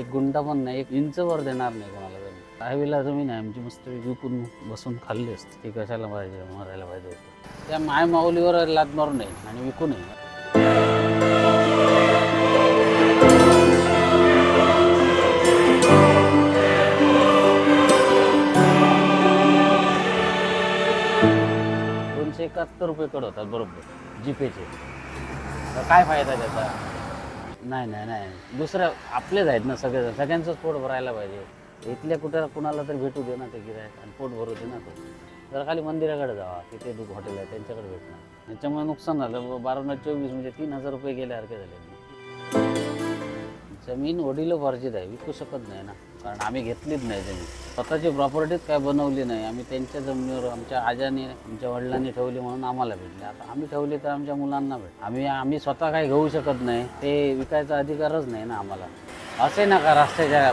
एक गुंडा पण नाही एक इंच वर देणार नाही कोणाला जमीन दहावीला जमीन आहे आमची मस्त विकून बसून खाल्ली असते. ती कशाला पाहिजे मरायला पाहिजे होतं. त्या माय माऊलीवर लाद मारू नये आणि विकू नये दोनशे एकाहत्तर रुपये कड होतात बरोबर. जीपेचे तर काय फायदा त्याचा? नाही नाही नाही. दुसरं आपलेच आहेत ना सगळे सगळ्यांचंच पोट भरायला पाहिजे. इथल्या कुठं कुणाला तरी भेटू दे ना ते गिरायक आणि पोट भरू दे ना तो. जरा खाली मंदिराकडे जावा. तिथे दुख हॉटेल आहे त्यांच्याकडे भेटणार. त्याच्यामुळे नुकसान झालं. बारा चोवीस म्हणजे तीन हजार रुपये गेल्यासारखे झाले. जमीन वडील वडिलोपार्जित आहे. विकू शकत नाही ना. कारण आम्ही घेतलीच नाही जमीन स्वतःची प्रॉपर्टीच काय बनवली नाही. आम्ही त्यांच्या जमिनीवर आमच्या आजाने आमच्या वडिलांनी ठेवली म्हणून आम्हाला भेटले. आता आम्ही ठेवली तर आमच्या मुलांना भेट आम्ही आम्ही स्वतः काही घेऊ शकत नाही. ते विकायचा अधिकारच नाही ना आम्हाला. असे नका रस्त्याच्या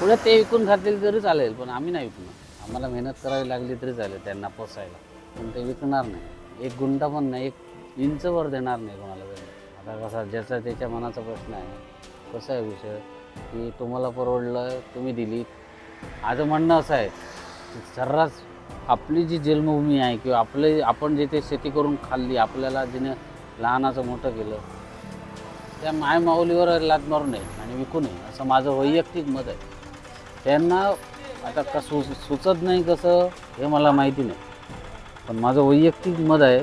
पुढे ते विकून खातील तरी चालेल पण आम्ही नाही विकणार. आम्हाला मेहनत करावी लागली तरी चालेल त्यांना पोसायला. पण ते विकणार नाही. एक गुंडा पण नाही एक इंचवर देणार नाही कोणाला तरी. आता कसा ज्याचा त्याच्या मनाचा प्रश्न आहे. कसा आहे विषय? की तुम्हाला परवडलं तुम्ही दिली. माझं म्हणणं असं आहे की सर्रास आपली जी जन्मभूमी आहे किंवा आपले आपण जिथे शेती करून खाल्ली आपल्याला जिने लहानाचं मोठं केलं त्या मायमाऊलीवर लाद मारू नये आणि विकू नये असं माझं वैयक्तिक मत आहे. त्यांना आता का सु सुचत नाही कसं हे मला माहिती नाही. पण माझं वैयक्तिक मत आहे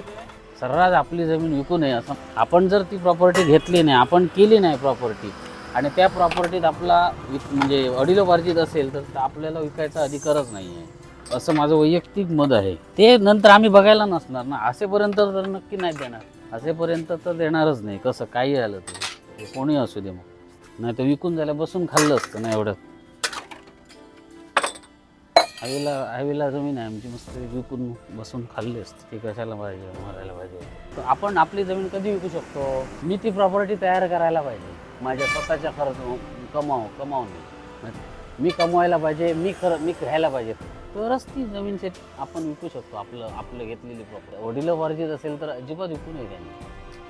सर्रास आपली जमीन विकू नये असं आपण जर ती प्रॉपर्टी घेतली नाही आपण केली नाही प्रॉपर्टी आणि त्या प्रॉपर्टीत आपला विक म्हणजे वडिलोपार्जित असेल तर आपल्याला विकायचा अधिकारच नाही आहे असं माझं वैयक्तिक मत आहे. ते नंतर आम्ही बघायला नसणार ना. असेपर्यंत तर नक्की नाही देणार. असेपर्यंत तर देणारच नाही. कसं काही आलं ते कोणी असू दे मग. नाही तर विकून झाल्या बसून खाल्लं असतं ना एवढं. हवेला हवेला जमीन आहे आमची मस्त विकून बसून खाल्ली असते. ती कशाला पाहिजे? मारायला पाहिजे? तर आपण आपली जमीन कधी विकू शकतो? मी ती प्रॉपर्टी तयार करायला पाहिजे. माझ्या स्वतःच्या खर्च हो, कमाव कमावणे म्हणजे मी कमवायला पाहिजे मी खरं मी घ्यायला पाहिजे. तरच ती जमीन शेत आपण विकू शकतो आपलं आपलं घेतलेली प्रॉपर्टी वडिलोपार्जित असेल तर अजिबात विकू नये त्यांनी.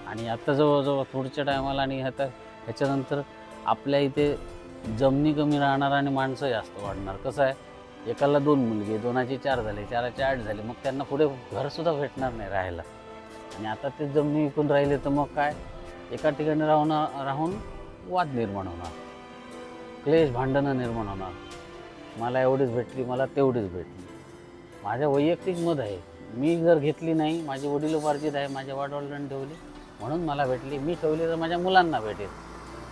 आणि आता जवळजवळ थोडच्या टायमाला आणि आता ह्याच्यानंतर आपल्या इथे जमिनी कमी राहणार आणि माणसं जास्त वाढणार. कसं आहे? एकाला दोन मुलगी दोनाचे चार झाले चाराचे आठ झाले मग त्यांना पुढे घरसुद्धा भेटणार नाही राहायला. आणि आता ते जमिनी विकून राहिले तर मग काय? एका ठिकाणी राहून राहून वाद निर्माण होणार. क्लेश भांडणं निर्माण होणार. मला एवढीच भेटली मला तेवढीच भेटली. माझ्या वैयक्तिक मत आहे मी जर घेतली नाही माझी वडिलोपार्जित आहे माझ्या वाडवडिलांनी ठेवली म्हणून मला भेटली मी ठेवली तर माझ्या मुलांना भेटेल.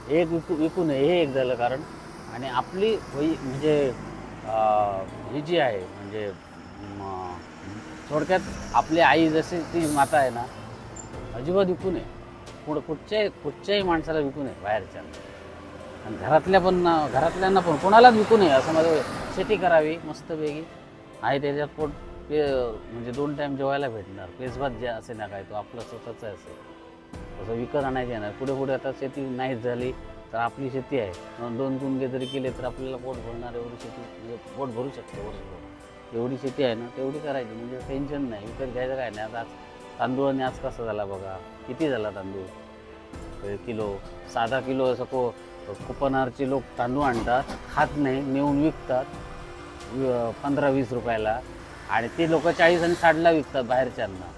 एक विकू विकू नये हे एक झालं कारण आणि आपली वै म्हणजे ही जी आहे म्हणजे थोडक्यात आपली आई जशी ती माता आहे ना अजिबात विकू नये. पुढं कुठच्याही कुठच्याही माणसाला विकू नये बाहेरच्या. आणि घरातल्या पण ना- घरातल्यांना पण कोणालाच विकू नये. असं माझं शेती करावी मस्तपैकी आहे त्याच्यात पोट पे म्हणजे दोन टाईम जेवायला भेटणार. पेसभात जे असे ना काय तो आपलं स्वतःचं असेल. तसं विकत आणायचं येणार पुढे पुढे आता शेती नाहीच झाली तर आपली शेती आहे. दोन- दोन जरी केले तर आपल्याला पोट भरणार एवढी शेती म्हणजे पोट भरू शकतो वर्षभर. एवढी शेती आहे ना तेवढी करायची. म्हणजे टेन्शन नाही. विकत घ्यायचं काय नाही. आता तांदूळ आणि आज कसा झाला बघा? किती झाला तांदूळ? एक किलो साधा किलो असं को कुपनारचे लोक तांदूळ आणतात खात नाही नेऊन विकतात पंधरा वीस रुपयाला. आणि ते लोक चाळीस आणि साठला विकतात बाहेरच्यांना.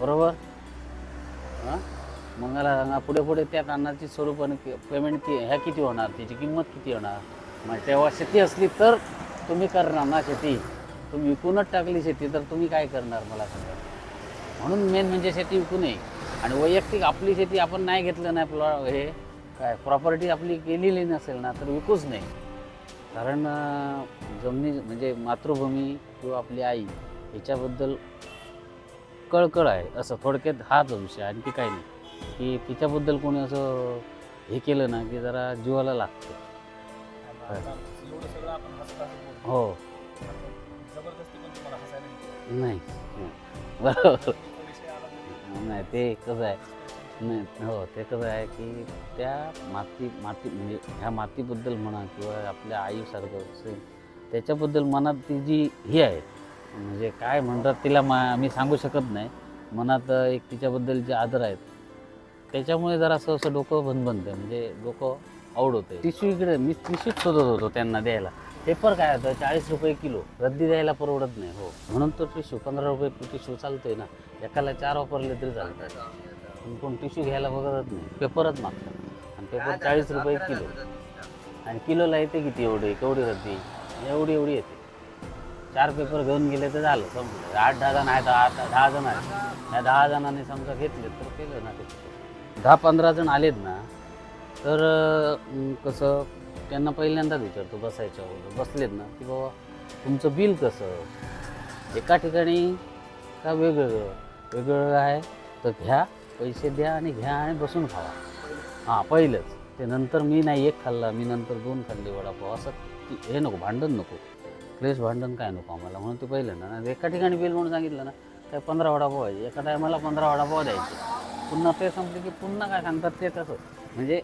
बरोबर? हां? मग मला सांगा पुढे पुढे त्या तांदळाची स्वरूपाने पेमेंट की ह्या किती होणार? त्याची किंमत किती होणार? मग तेव्हा शेती असली तर तुम्ही करणार ना शेती. तुम्ही विकूनच टाकली शेती तर तुम्ही काय करणार मला सांगा? म्हणून मेन म्हणजे शेती विकू नये आणि वैयक्तिक आपली शेती आपण नाही घेतलं नाही प्लॉ हे काय प्रॉपर्टी आपली केलेली नसेल ना तर विकूच नाही कारण जमिनी म्हणजे मातृभूमी किंवा आपली आई याच्याबद्दल कळकळ आहे. असं थोडक्यात हाच विषय आणखी काही नाही. की तिच्याबद्दल कोणी असं हे केलं ना की जरा जीवाला लागतं. हो. नाही. बरोबर. नाही ते कसं आहे नाही हो ते कसं आहे की त्या माती माती म्हणजे ह्या मातीबद्दल म्हणा किंवा आपल्या आईसारखं असेल त्याच्याबद्दल मनात ती जी ही आहे म्हणजे काय म्हणतात तिला मा मी सांगू शकत नाही. मनात एक तिच्याबद्दल जे आदर आहेत त्याच्यामुळे जरा असं असं डोकं भनभनतं म्हणजे डोकं आवड होते टिश्यू इकडे मी टिश्यूच शोधत होतो त्यांना द्यायला. पेपर काय होतं? चाळीस रुपये किलो. रद्दी द्यायला परवडत नाही हो. म्हणून तो टिश्यू पंधरा रुपये टिश्यू चालतोय ना. एकाला चार वापरले तरी चालतात पण कोण टिश्यू घ्यायला बघतच नाही. पेपरच मागतात. आणि पेपर चाळीस रुपये किलो. आणि किलोला येते किती एवढी? केवढी रद्दी? एवढी एवढी येते. चार पेपर घेऊन गेले तर झालं समजलं आठ दहा जण आहेत आठ दहा जण आहेत. या दहा जणांनी समजा घेतले तर केलं ना ते. दहा पंधरा जण आलेत ना तर कसं त्यांना पहिल्यांदाच विचारतो बसायच्या अगोदर. बसलेत ना? की बाबा तुमचं बिल कसं? एका ठिकाणी का वेगवेगळं वेगवेगळं आहे तर घ्या पैसे द्या आणि घ्या आणि बसून खावा. हां पहिलंच. ते नंतर मी नाही एक खाल्ला मी नंतर दोन खाल्ले वडापाव. असं हे नको भांडण नको. प्लेस भांडण काय नको आम्हाला? म्हणून ते पहिलं ना आणि एका ठिकाणी बिल म्हणून सांगितलं ना काय पंधरा वडापाव आहे. एका टायमाला पंधरा वडापाव द्यायचे. पुन्हा ते संपले की पुन्हा काय सांगतात ते तसं म्हणजे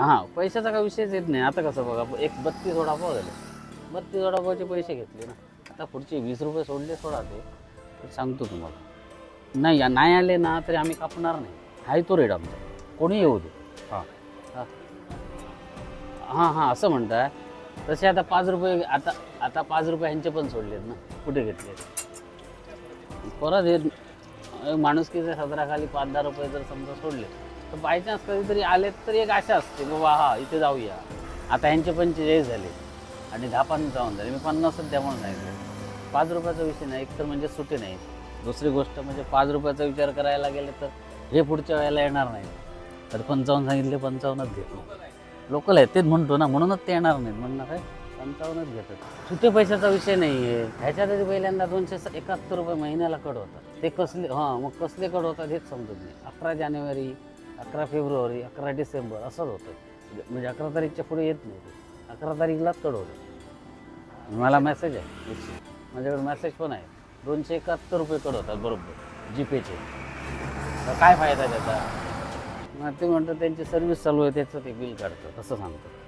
हां पैशाचा काय विषयच येत नाही. आता कसं बघा एक बत्तीस वडापाव झाले. बत्तीस वडापावचे पैसे घेतले ना. आता पुढचे वीस रुपये सोडले सोडा ते. सांगतो तुम्हाला. नाही नाही आले ना तरी आम्ही कापणार नाही. हाय तो रेट आमचा. कोणी येऊ दे. हां. हां. हां हां असं म्हणताय. तसे आता पाच रुपये आता आता पाच रुपये ह्यांचे पण सोडलेत ना. कुठे घेतले? परत हे माणुसकीच्या सदराखाली पाच दहा रुपये जर समजा सोडले तर बायचान्स कधीतरी आले तर एक आशा असते बाबा हा इथे जाऊया. आता ह्यांचे पंचेचाळीस झाले आणि दहा पंचावन्न झाले. मी पन्नासच द्या म्हणून सांगितलं. पाच रुपयाचा विषय नाही एक तर म्हणजे सुटे नाही. दुसरी गोष्ट म्हणजे पाच रुपयाचा विचार करायला गेले तर हे पुढच्या वेळेला येणार नाही. तर पंचावन्न सांगितले पंचावन्नच घेतो. लोकल आहेत तेच म्हणतो ना म्हणूनच ते येणार नाहीत. म्हणणार काय पंचावन्नच घेतात. सुटे पैशाचा विषय नाही आहे ह्याच्यात आधी पहिल्यांदा दोनशे एकाहत्तर रुपये महिन्याला कट होतात. ते कसले हां मग कसले कट होतात हेच समजत नाही. अकरा जानेवारी अकरा फेब्रुवारी अकरा डिसेंबर असंच होतं. म्हणजे अकरा तारीखच्या पुढे येत नाही अकरा तारीखलाच कळवलं होतं. मला मेसेज आहे. माझ्याकडे मेसेज पण आहे. दोनशे एकाहत्तर रुपये कट होतात बरोबर. जीपेचे तर काय फायदा त्याचा? मग ते म्हणतात त्यांची सर्व्हिस चालू आहे त्याचं ते बिल काढतं असं सांगतं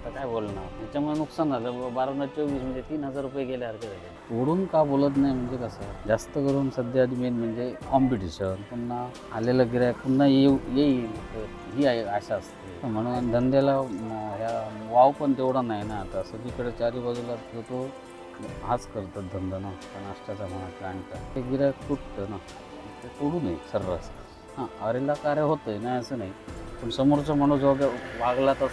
आता काय बोलणार? त्याच्यामुळे नुकसान झालं. बारा चोवीस म्हणजे तीन हजार रुपये गेल्यासारखे झाले उडून का बोलत नाही म्हणजे कसं? जास्त करून सध्या मेन म्हणजे कॉम्पिटिशन पुन्हा आलेलं गिरायक पुन्हा येऊ येईल. ही आहे आशा असते. म्हणून धंद्याला ह्या वाव पण तेवढा नाही ना. आता सगळीकडे चारी बाजूला तो हाच करतात धंदा ना. नाश्त्याचा म्हणा किंवा काय? ते गिरायक तुटतं ना. ते तोडू नये सर्रास. हां अरेला कार्य होतंय नाही असं नाही. पण समोरचा माणूस वगैरे वागला तर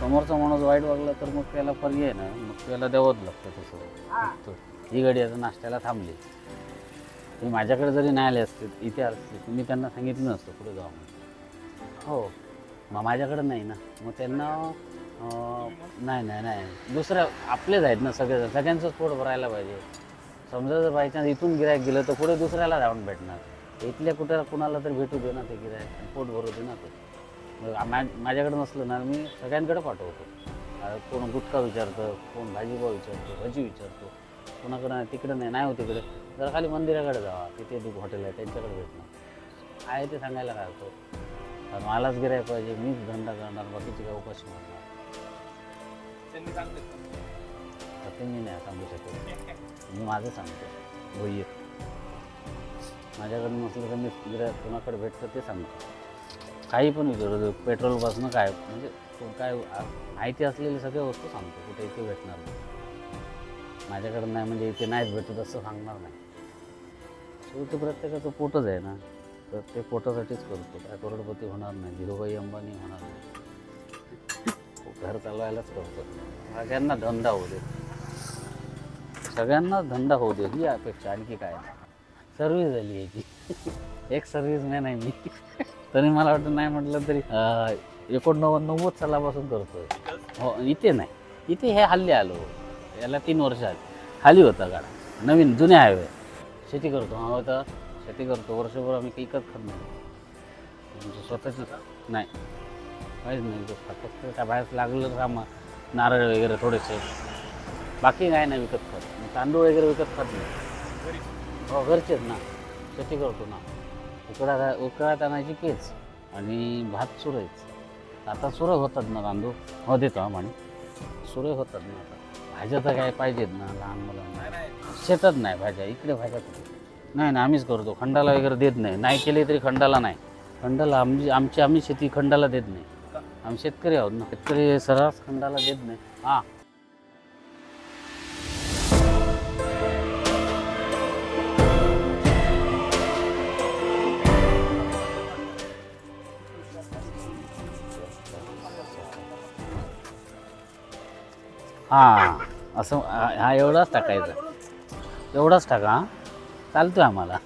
समोरचा माणूस वाईट वागला तर मग त्याला पर्याय ना मग त्याला द्यावंच लागतं तसं. ही गाडी आता नाश्त्याला थांबली. ती माझ्याकडे जरी नाही आले असते इथे असते तर मी त्यांना सांगितलं नसतं पुढे जाऊ म्हणून. हो. मग माझ्याकडे नाही ना. मग त्यांना नाही नाही नाही. दुसऱ्या आपलेच आहेत ना सगळेजण. सगळ्यांचंच पोट भरायला पाहिजे. समजा जर बायचान्स इथून गिरायक गेलं तर पुढे दुसऱ्याला धावून भेटणार. इथल्या कुठे कुणाला तर भेटू दे ना ते गिरायक पोट भरू दे ना ते. मा- माझ्याकडे नसलं ना मी सगळ्यांकडे पाठवतो. कोण गुटखा विचारतं कोण भाजीपाव विचारतो भजी विचारतो. कोणाकडं तिकडं नाही नाही हो तिकडे. जरा खाली मंदिराकडे जावा तिथे दु हॉटेल आहे त्यांच्याकडे भेटणार आहे ते सांगायला काय होतो? कारण मलाच गिरायक पाहिजे मीच धंदा करणार बाकीचे काय उपाशी मारणार? त्यांनी नाही सांगू शकत. मी माझं सांगतो. भोईर माझ्याकडे नसलं तर मी गिरायक कोणाकडे भेटतं ते सांगतो. काही पण विचारतो पेट्रोलपासून काय? म्हणजे काय माहिती असलेली सगळ्या वस्तू सांगतो. कुठे इथे भेटणार नाही. माझ्याकडं नाही म्हणजे इथे नाहीच भेटत असं सांगणार नाही. शेवटी प्रत्येकाचं पोटच आहे ना. तर ते पोटासाठीच करतो. काय करोडपती होणार नाही. धीरूभाई अंबानी होणार नाही. घर चालवायलाच करतो. सगळ्यांना धंदा होऊ दे. सगळ्यांना धंदा होऊ दे. ही अपेक्षा आणखी काय? सर्व्हिस झाली याची. एक सर्व्हिस नाही आहे मी. तरी मला वाटतं नाही म्हटलं तरी एकोणनव्वद नव्वद सालापासून करतोय. हो इथे नाही. इथे हे हल्ली आलो. याला तीन वर्ष आली. खाली होता गाडा. नवीन जुने हायवे. शेती करतो. हा होता शेती करतो. वर्षभर आम्ही काही विकत खात नाही म्हणजे नाही. काहीच नाही. फक्त काय बाहेर लागलं का मग नारळ वगैरे थोडेसे. बाकी काय नाही विकत खात. तांदूळ वगैरे विकत खात नाही. हो घरचेच ना. शेती करतो ना. उकडा उकळा तांदळाची केच पेच आणि भात सुरयच आता सुरय होतात ना तांदूळ हो देतो हा म्हणे सुरय होतात ना आता. भाज्या तर काय पाहिजेत ना लहान मुलांना. शेतात नाही भाज्या इकडे भाज्या नाही नाही ना आम्हीच करतो. खंडाला वगैरे देत नाही. नाही केले तरी खंडाला नाही. खंडाला आमची आमची आम्ही शेती खंडाला देत नाही. आम्ही शेतकरी आहोत ना. शेतकरी सर्रास खंडाला देत नाही. हां. हां असं हा एवढाच टाकायचा. एवढाच टाका हां. चालतोय आम्हाला.